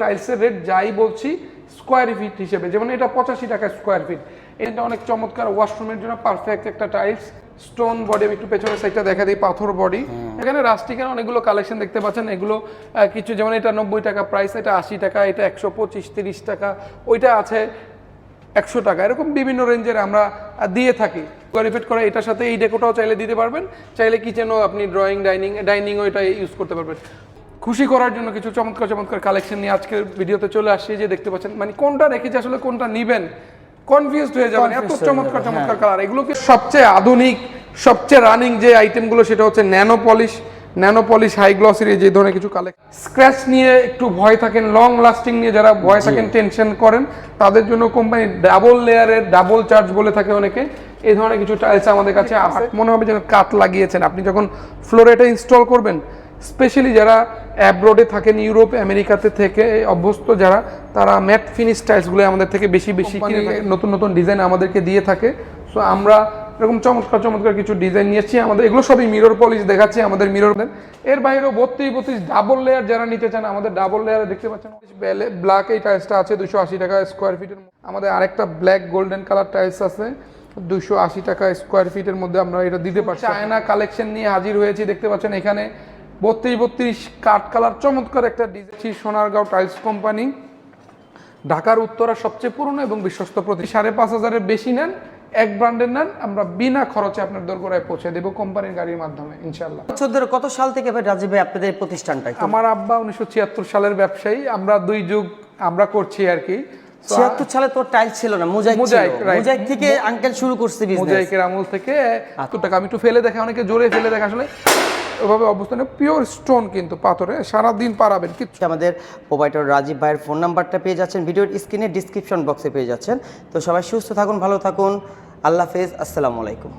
টাইলসের রেট যাই বলছি স্কোয়ার ফিট হিসেবে যেমন এটা পঁচাশি টাকা স্কোয়ার ফিট এটা অনেক চমৎকার ওয়াশরুমের জন্য পারফেক্ট একটা টাইলস স্টোন বডি আমি একটু পেছনের সাইডটা দেখা দিই পাথর বডি এখানে রাস্টিকের অনেকগুলো কালেকশন দেখতে পাচ্ছেন এগুলো কিছু যেমন এটা নব্বই টাকা প্রাইস এটা আশি টাকা এটা একশো পঁচিশ তিরিশ টাকা ওইটা আছে একশো টাকা। এরকম বিভিন্ন রেঞ্জের আমরা দিয়ে থাকি। কোয়ারিফিট করা এটার সাথে এই ডেকোটাও চাইলে দিতে পারবেন। চাইলে কিচেনও আপনি ড্রয়িং ডাইনিং ডাইনিংও এটা ইউজ করতে পারবেন। খুশি করার জন্য কিছু চমৎকার চমৎকার কালেকশন নিয়ে আজকের ভিডিওতে চলে আসছি। যে দেখতে পাচ্ছেন মানে কোনটা রেখেছি আসলে কোনটা নিবেন? কনফিউজড হয়ে যাবেন এত চমৎকার চমৎকার কালার এগুলো কি সবচেয়ে আধুনিক সবচেয়ে রানিং যে আইটেমগুলো সেটা হচ্ছে nano polish nano polish high গ্লসের যে ধরনের কিছু কালেক্ট স্ক্র্যাচ নিয়ে একটু ভয় থাকেন লং লাস্টিং নিয়ে যারা ভয় থাকেন টেনশন করেন তাদের জন্য কোম্পানি ডাবল লেয়ারের ডাবল চার্জ বলে থাকে অনেকে। এই ধরনের কিছু টাইলস আমাদের কাছে মনে হবে যেন কাত লাগিয়েছেন। আপনি যখন ফ্লোরেটা ইনস্টল করবেন স্পেশালি যারা অ্যাব্রোডে থাকেন ইউরোপ আমেরিকাতে থেকে অভ্যস্ত যারা তারা ম্যাট ফিনিশ টাইলসগুলো আমাদের থেকে বেশি বেশি নতুন নতুন ডিজাইন আমাদেরকে দিয়ে থাকে। সো আমরা এরকম চমৎকার চমৎকার কিছু ডিজাইন নিয়েছি। আমাদের এগুলো সবই মিরর পলিশ দেখাচ্ছি আমাদের মিরর এর বাইরেও বত্রিশ বত্রিশ ডাবল লেয়ার যারা নিতে চান আমাদের ডাবল লেয়ার দেখতে পাচ্ছেন ব্ল্যাক এই টাইলসটা আছে দুশো আশি টাকা স্কোয়ার ফিটের আমাদের আরেকটা ব্ল্যাক গোল্ডেন কালার টাইলস আছে দুশো আশি টাকা স্কোয়ার ফিটের মধ্যে আমরা এটা দিতে পারছি। চায়না কালেকশন নিয়ে হাজির হয়েছি দেখতে পাচ্ছেন এখানে। বত্রিশ বত্রিশ কাঠ কালার চমৎকার একটা ডিজাইন। সোনারগাঁও টাইলস কোম্পানি ঢাকার উত্তরা সবচেয়ে পুরনো এবং বিশ্বস্ত প্রতি সাড়ে পাঁচ হাজারের বেশি নেন এক ব্র্যান্ডের নেন আমরা বিনা খরচে আপনার দোরগোড়ায় পৌঁছে দেবো কোম্পানির গাড়ির মাধ্যমে ইনশাল্লাহ বছর ধরে কত সাল থেকে ভাই রাজীব ভাই আপনাদের প্রতিষ্ঠানটা আমার আব্বা উনিশশো ছিয়াত্তর সালের ব্যবসায়ী আমরা দুই যুগ আমরা করছি আর কি। ছিয়াত্তর সালে তো টাইলস ছিল না মোজাইক মোজাইক, মোজাইক থেকে আঙ্কেল শুরু করছে বিজনেস মোজাইকের আমল থেকে এত টাকা আমি একটু ফেলে দেখে অনেকে জোরে ফেলে দেখে আসলে ওভাবে অবস্থানে পিওর স্টোন কিন্তু পাথরে সারাদিন পারাবেন, কিচ্ছু আমাদের প্রোভাইডার রাজীব ভাইয়ের ফোন নাম্বারটা পেয়ে যাচ্ছেন। ভিডিওর স্ক্রিনে ডিসক্রিপশন বক্সে পেয়ে যাচ্ছেন। তো সবাই সুস্থ থাকুন, ভালো থাকুন। আল্লাহ হাফেজ, আসসালামু আলাইকুম।